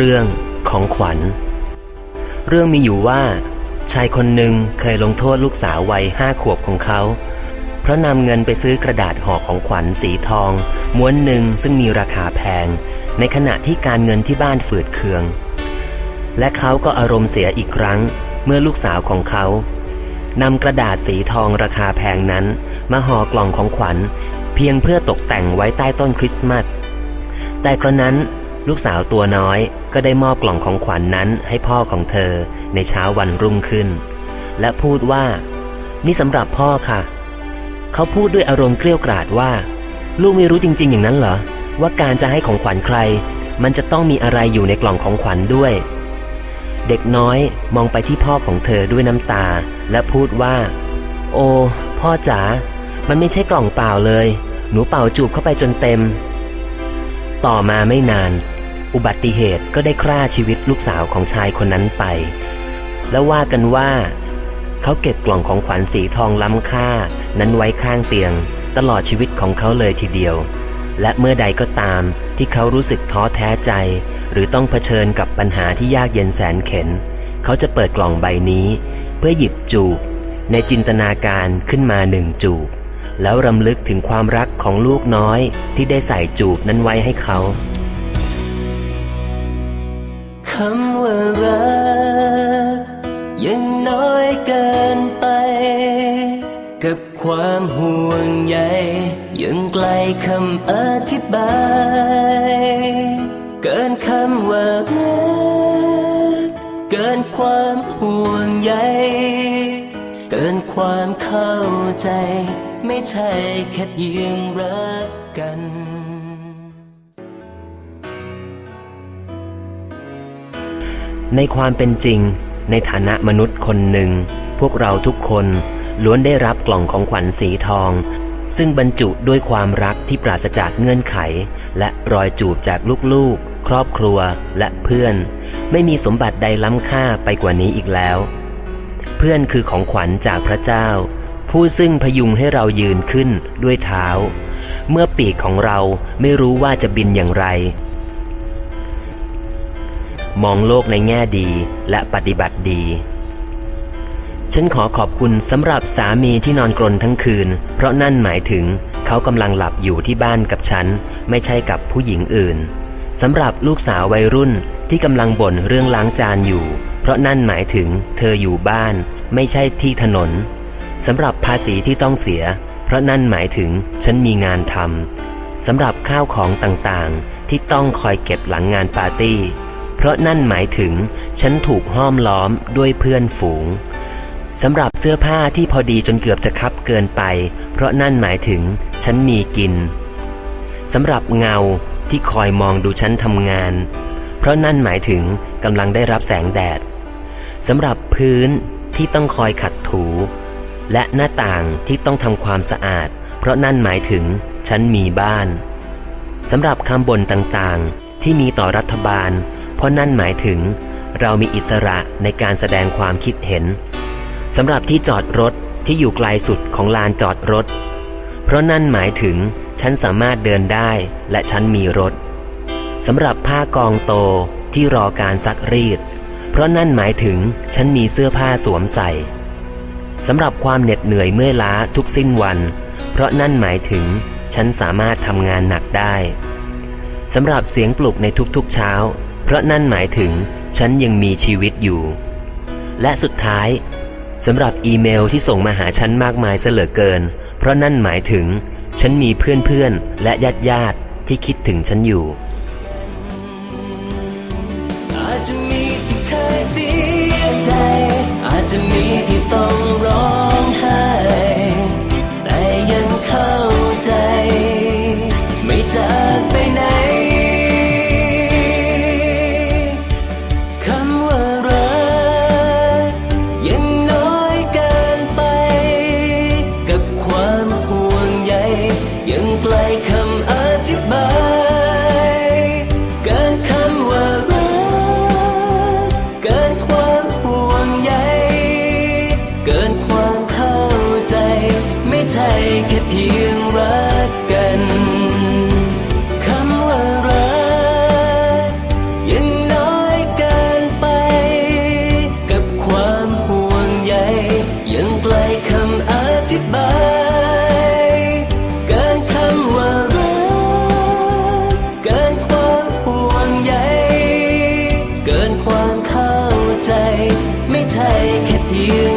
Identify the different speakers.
Speaker 1: เรื่องของขวัญ เรื่องมีอยู่ว่า ชายคนหนึ่งเคยลงโทษลูกสาววัยห้าขวบของเขา เพราะนำเงินไปซื้อกระดาษห่อของขวัญสีทอง ม้วนหนึ่งซึ่งมีราคาแพง ในขณะที่การเงินที่บ้านฝืดเคือง และเขาก็อารมณ์เสียอีกครั้ง เมื่อลูกสาวของเขานำกระดาษสีทองราคาแพงนั้น มาห่อกล่องของขวัญ เพียงเพื่อตกแต่งไว้ใต้ต้นคริสต์มาสแต่กระนั้นลูกสาวตัวน้อย ก็ได้มอบกล่องของขวัญนนั้นให้พ่อของเธอในเช้าวันรุ่งขึ้น และพูดว่า นี่สำหรับพ่อค่ะ เขาพูดด้วยอารมณ์เกรี้ยวกราดว่า ลูกไม่รู้จริง ๆ อย่างนั้นเหรอ ว่าการจะให้ของขวัญใคร มันจะต้องมีอะไรอยู่ในกล่องของขวัญด้วย เด็กน้อยมองไปที่พ่อของเธอด้วยน้ำตา และพูดว่า โอ้พ่อจ๋ามันไม่ใช่กล่องเปล่าเลย หนูเป่าจูบเข้าไปจนเต็ม ต่อมาไม่นาน อุบัติเหตุก็ได้ฆ่าชีวิตลูกสาวของชายคนนั้นไป แล้วว่ากันว่า เขาเก็บกล่องของขวัญสีทองล้ำค่านั้นไว้ข้างเตียง ตลอดชีวิตของเขาเลยทีเดียว และเมื่อใดก็ตามที่เขารู้สึกท้อแท้ใจ หรือต้องเผชิญกับปัญหาที่ยากเย็นแสนเข็น เขาจะเปิดกล่องใบนี้ เพื่อหยิบจูบในจินตนาการขึ้นมาหนึ่งจูบแล้วรำลึกถึงความรักของลูกน้อยที่ได้ใส่จูบนั้นไว้ให้เขา
Speaker 2: คำว่ารักยังน้อยเกินไป กับความห่วงใยยังไกลคำอธิบาย เกินคำว่ารักเกินความห่วงใยเกินความเข้าใจ ไม่ใช่แค่เพียงรักกัน
Speaker 1: ในความเป็นจริง ในฐานะมนุษย์คนหนึ่ง พวกเราทุกคนล้วนได้รับกล่องของขวัญสีทอง ซึ่งบรรจุด้วยความรักที่ปราศจากเงื่อนไข และรอยจูบจากลูกๆ ครอบครัวและเพื่อน ไม่มีสมบัติใดล้ำค่าไปกว่านี้อีกแล้ว เพื่อนคือของขวัญจากพระเจ้า ผู้ซึ่งพยุงให้เรายืนขึ้นด้วยเท้า เมื่อปีกของเราไม่รู้ว่าจะบินอย่างไร มองโลกในแง่ดีและปฏิบัติดี ฉันขอขอบคุณสำหรับสามีที่นอนกรนทั้งคืน เพราะนั่นหมายถึงเขากำลังหลับอยู่ที่บ้านกับฉัน ไม่ใช่กับผู้หญิงอื่นสำหรับลูกสาววัยรุ่นที่กำลังบ่นเรื่องล้างจานอยู่ เพราะนั่นหมายถึงเธออยู่บ้าน ไม่ใช่ที่ถนนสำหรับภาษีที่ต้องเสีย เพราะนั่นหมายถึงฉันมีงานทำสำหรับข้าวของต่างๆ ที่ต้องคอยเก็บหลังงานปาร์ตี้ เพราะนั่นหมายถึงฉันถูกห้อมล้อมด้วยเพื่อนฝูงสำหรับเสื้อผ้าที่พอดีจนเกือบจะคับเกินไป เพราะนั่นหมายถึงฉันมีกินสำหรับเงาที่คอยมองดูฉันทำงาน เพราะนั่นหมายถึงกำลังได้รับแสงแดดสำหรับพื้นที่ต้องคอยขัดถู และหน้าต่างที่ต้องทำความสะอาด เพราะนั่นหมายถึงฉันมีบ้านสำหรับคำบ่นต่างๆ ที่มีต่อรัฐบาล เพราะนั่นหมายถึงเรามีอิสระในการแสดงความคิดเห็นสำหรับที่จอดรถที่อยู่ไกลสุดของลานจอดรถ เพราะนั่นหมายถึงฉันสามารถเดินได้และฉันมีรถสำหรับผ้ากองโตที่รอการซักรีด เพราะนั่นหมายถึงฉันมีเสื้อผ้าสวมใส่สำหรับความเหน็ดเหนื่อยเมื่อยล้าทุกสิ้นวัน เพราะนั่นหมายถึงฉันสามารถทำงานหนักได้สำหรับเสียงปลุกในทุกๆเช้า เพราะนั่นหมายถึงฉันยังมีชีวิตอยู่ และสุดท้ายสำหรับอีเมลที่ส่งมาหาฉันมากมายเสลือเกิน เพราะนั่นหมายถึง ฉันมีเพื่อนๆและญาติญาติที่คิดถึงฉันอยู่
Speaker 2: อาจจะมีที่เคยเสียใจอาจจะมีที่ต้องรอง heal